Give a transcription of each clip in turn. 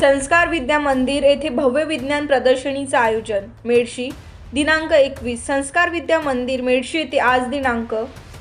संस्कार विद्या मंदिर येथे भव्य विज्ञान प्रदर्शनीचं आयोजन. मेडशी दिनांक एकवीस. संस्कार विद्या मंदिर मेडशी येथे आज दिनांक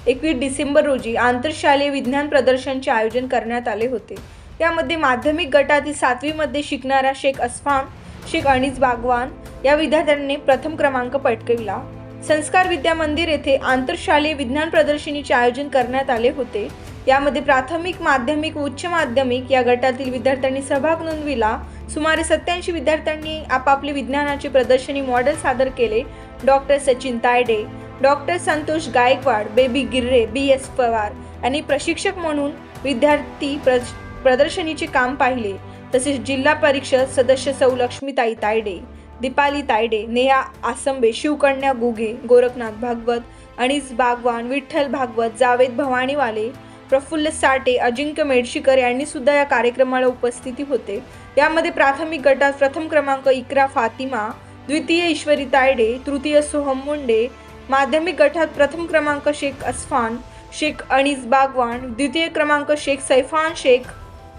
एकवीस डिसेंबर रोजी आंतरशालेय विज्ञान प्रदर्शनचे आयोजन करण्यात आले होते. यामध्ये माध्यमिक गटातील सातवीमध्ये शिकणाऱ्या शेख अस्फान शेख अनिस बागवान या विद्यार्थ्यांनी प्रथम क्रमांक पटकविला. संस्कार विद्या मंदिर येथे आंतरशालेय विज्ञान प्रदर्शनीचे आयोजन करण्यात आले होते. यामध्ये प्राथमिक माध्यमिक उच्च माध्यमिक या गटातील विद्यार्थ्यांनी सहभाग नोंदविला. सुमारे सत्याऐंशी विद्यार्थ्यांनी आपापले विज्ञानाचे प्रदर्शनी मॉडेल सादर केले. Doctor Sachin Tayde doctor Santosh Gaikwad baby Girre B. S. Pawar यांनी प्रशिक्षक म्हणून विद्यार्थी प्र प्रदर्शनीचे काम पाहिले. तसेच जिल्हा परिषद सदस्य सौ लक्ष्मीताई तायडे दीपाली तायडे नेहा आसंबे शिवकन्या गुगे गोरखनाथ भागवत अनिस बागवान विठ्ठल भागवत जावेद भवानीवाले प्रफुल्ल साठे अजिंक्य मेडशीकर यांनी सुद्धा या कार्यक्रमाला उपस्थिती होते. यामध्ये प्राथमिक गटात प्रथम क्रमांक इकरा फातिमा द्वितीय ईश्वरी तायडे तृतीय सोहम मुंडे माध्यमिक गटात प्रथम क्रमांक शेख अस्फान शेख अनिस बागवान द्वितीय क्रमांक शेख सैफान शेख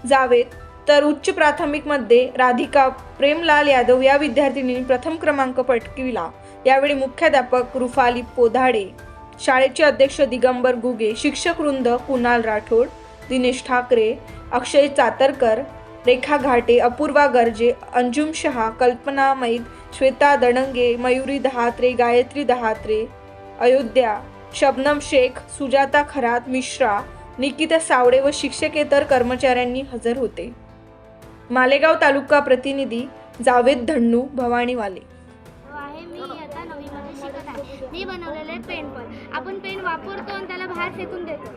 जावेद तर उच्च प्राथमिकमध्ये राधिका प्रेमलाल यादव या विद्यार्थिनींनी प्रथम क्रमांक पटकविला. यावेळी मुख्याध्यापक रुफाली पोधाडे शाळेचे अध्यक्ष दिगंबर गुगे शिक्षक वृंद कुणाल राठोड दिनेश ठाकरे अक्षय चातरकर रेखा घाटे अपूर्वा गर्जे अंजुम शहा कल्पना मैद श्वेता दणंगे मयुरी दहात्रे गायत्री दहात्रे अयोध्या शबनम शेख सुजाता खरात मिश्रा निकिता सावडे व शिक्षकेतर कर्मचाऱ्यांनी हजर होते. मालेगाव तालुका प्रतिनिधी जावेद धन्नू भवानीवाले. मी बनवलेलं आहे पेन पण. आपण पेन वापरतो आणि त्याला बाहेर फेकून देतो.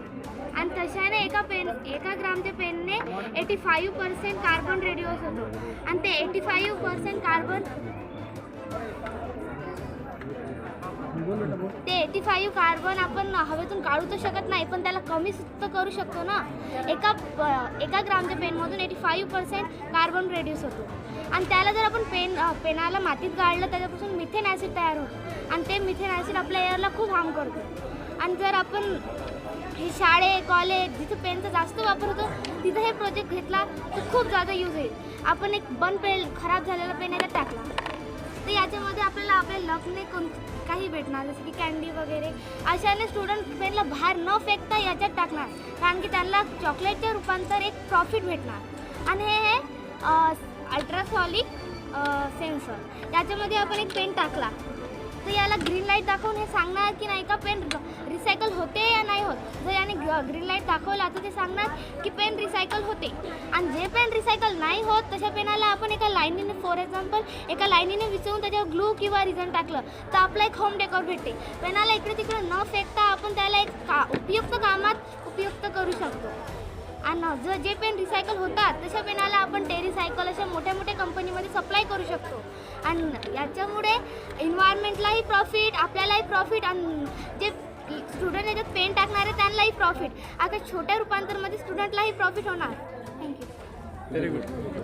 आणि तशाने एका पेन एका ग्रामच्या पेनने eighty five percent carbon reduce होतो. आणि ते eighty five percent carbon five carbon आपण हवेतून काढू तर शकत नाही पण त्याला कमी तर करू शकतो ना. एका एका ग्रामच्या पेनमधून eighty five percent carbon reduce होतो. आणि त्याला जर आपण पेन पेनाला मातीत गाळलं त्याच्यापासून मिथेन ॲसिड तयार होतं. आणि ते मिथेन ॲसिड आपल्या एअरला खूप हार्म करतो. आणि जर आपण हे शाळे कॉलेज जिथं पेनचा जास्त वापर होतो तिथं हे प्रोजेक्ट घेतला तर खूप जादा यूज होईल. आपण एक बंद पेन खराब झालेला पेन याला टाकला. तर याच्यामध्ये आपल्याला आपले लकने कोण काही भेटणार जसं की कॅन्डी वगैरे. अशाने स्टुडंट पेनला बाहेर न फेकता याच्यात टाकणार. कारण की त्यांना चॉकलेटचे रूपांतर एक प्रॉफिट भेटणार. आणि हे हे अल्ट्रासॉलिक सेन्सर याच्यामध्ये आपण एक पेन टाकला. तर याला ग्रीन लाइट दाखवून हे सांगणार की नाही का पेन रिसायकल होते या नाही होत. जर याने ग्रीन लाइट दाखवला तर ते सांगणार की पेन रिसायकल होते. आणि जे पेन रिसायकल नाही होत तशा पेनाला आपण एका लाईनीने फॉर एक्झाम्पल एका लाईनीने विचवून त्याच्यावर ग्लू किंवा रिझन टाकलं तर आपला एक होम डेकोर भेटते. पेनाला इकडे तिकडे न फेकता आपण त्याला एक का उपयुक्त कामात उपयुक्त करू शकतो. आणि जर जे पेन रिसायकल होतात तशा पेनाला आपण टेरिसायकल अशा मोठ्या मोठ्या कंपनीमध्ये सप्लाय करू शकतो. आणि याच्यामुळे इन्व्हायरमेंटलाही प्रॉफिट आपल्यालाही प्रॉफिट आणि जे स्टुडंट याच्यात पेन टाकणारे त्यांनाही प्रॉफिट आता छोट्या रूपांतरमध्ये स्टुडंटलाही प्रॉफिट होणार. Thank you very good